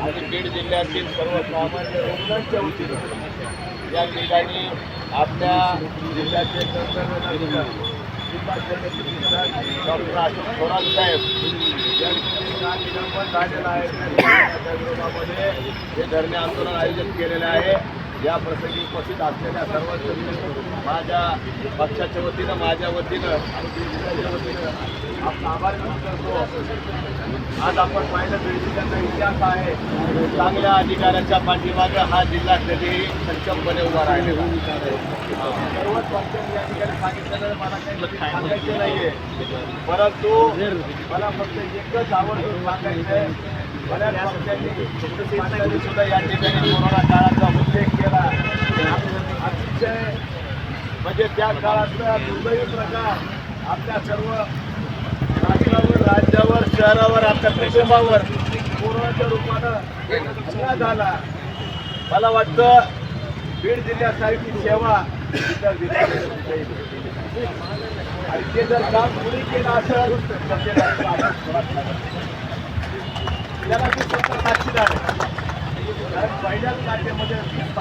आणि बीड जिल्ह्यातील सर्वसामान्य रुग्णांच्या वतीनं या ठिकाणी आपल्या जिल्ह्याचे डॉक्टर अशोक थोरात साहेब यांनी झालेलं आहे त्या विरोधामध्ये हे धरणे आंदोलन आयोजित केलेलं आहे. या प्रसंगी उपस्थित असलेल्या सर्व माझ्या पक्षाच्या वतीनं माझ्या वतीनं आणि वतीनं आपला आभार व्यक्त करतो. आज आपण पाहिलं बीड इतिहास आहे. चांगल्या अधिकाऱ्याच्या पाठीमागे हा जिल्हा कधीही सक्षमपणे उभा राहिले सर्वच पक्षांनी या ठिकाणी सांगितलेलं मला काही नाही नाहीये. परंतु मला फक्त एकच आवडतो सांगायचं आहे पक्षांनी पक्षांनी सुद्धा या ठिकाणी कोरोना काळाचा उल्लेख केला. अतिशय म्हणजे त्या काळातला दुर्दैवी प्रकार आपल्या सर्व राष्ट्रावर राज्यावर शहरावर आपल्या कुटुंबावर कोरोनाच्या रूपानं हल्ला झाला. मला वाटतं बीड जिल्ह्यासारखी सेवा इतर जिल्ह्यात आणि ते जर काम कोणी केलं असेल याला ते डॉक्टर मी स्वतः साक्षीदार आहे कारण पहिल्याच लाटेमध्ये वीस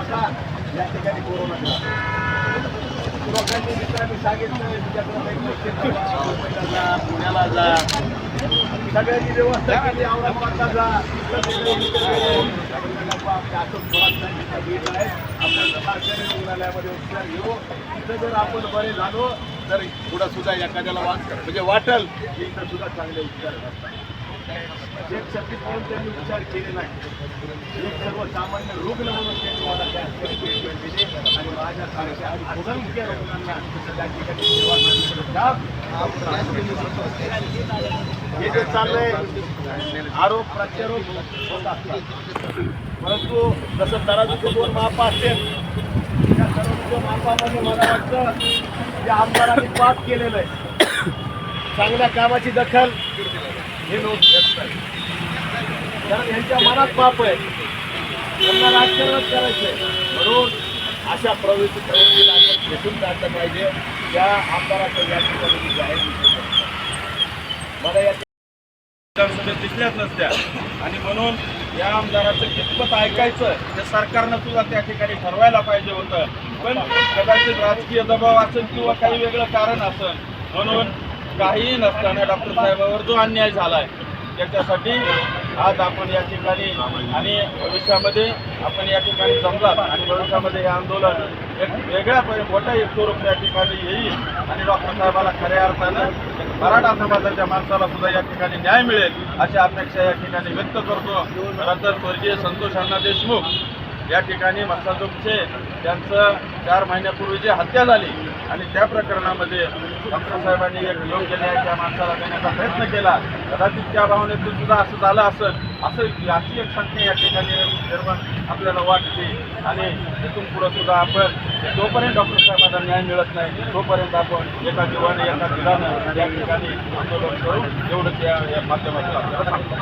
या ठिकाणी कोरोना झाला. लोकांनी मित्रांनी सांगितलं तुझ्याकडे पैसे जा पुण्याला जा. सगळ्यांनी व्यवस्था केली औरंगाबादला जा आपल्या रुग्णालयामध्ये उपचार घेऊ. इथं जर आपण बरे झालो तर पुढं सुद्धा एखाद्याला वाट म्हणजे वाटल की इथं सुद्धा चांगले उपचार करतात एक म्हणून त्यांनी विचार केले नाही. एक सर्वसामान्य रुग्ण म्हणून त्यांनी मला त्या ठिकाणी दिली आणि माझ्यासारख्या असंख्य रुग्णांना त्या ठिकाणी सेवा हे जे चाललंय आरोप प्रत्यारोप होत असतात. परंतु जसं तराजूचे दोन माप असेल त्या तराजूच्या मापामध्ये मला वाटतं या आमदारांनी पाप केलेलं आहे. चांगल्या कामाची दखल हे लोक घेत कारण यांच्या मनात पाप आहे. त्यांना राजकारणच करायचंय. म्हणून अशा प्रवृत्ती प्रवृत्तीला आपण भेटून काढलं पाहिजे. त्या आमदाराचं या ठिकाणी जाहीर मला या विधानसभेत दिसल्याच नसत्या. आणि म्हणून या आमदाराचं कितपत ऐकायचं हे सरकारनं सुद्धा त्या ठिकाणी ठरवायला पाहिजे होतं. पण कदाचित राजकीय दबाव असेल किंवा काही वेगळं कारण असेल. म्हणून काहीही नसताना डॉक्टर साहेबावर जो अन्याय झालाय त्याच्यासाठी आज आपण या ठिकाणी आणि भविष्यामध्ये आपण या ठिकाणी जमलात आणि भविष्यामध्ये हे आंदोलन एक वेगळ्या मोठ्या एक स्वरूप या ठिकाणी येईल आणि डॉक्टर साहेबाला खऱ्या अर्थानं मराठा समाजाच्या माणसाला सुद्धा या ठिकाणी न्याय मिळेल अशी अपेक्षा या ठिकाणी व्यक्त करतो. नंतर स्वर्गीय संतोष अण्णा देशमुख. या ठिकाणी मसाजोगचे त्यांचं चार महिन्यापूर्वी जी हत्या झाली आणि त्या प्रकरणामध्ये डॉक्टर साहेबांनी एक योग्य न्याय त्या माणसाला देण्याचा प्रयत्न केला. कदाचित त्या भावनेतून सुद्धा असं झालं असं असं याची एक संख्या या ठिकाणी निर्माण आपल्याला वाटते. आणि तिथून पुढं सुद्धा आपण जोपर्यंत डॉक्टर साहेबांना न्याय मिळत नाही तोपर्यंत आपण एका जीवाने एका दिलानं या ठिकाणी आंदोलन करू. एवढंच या या माध्यमातून आपल्याला सांगतो.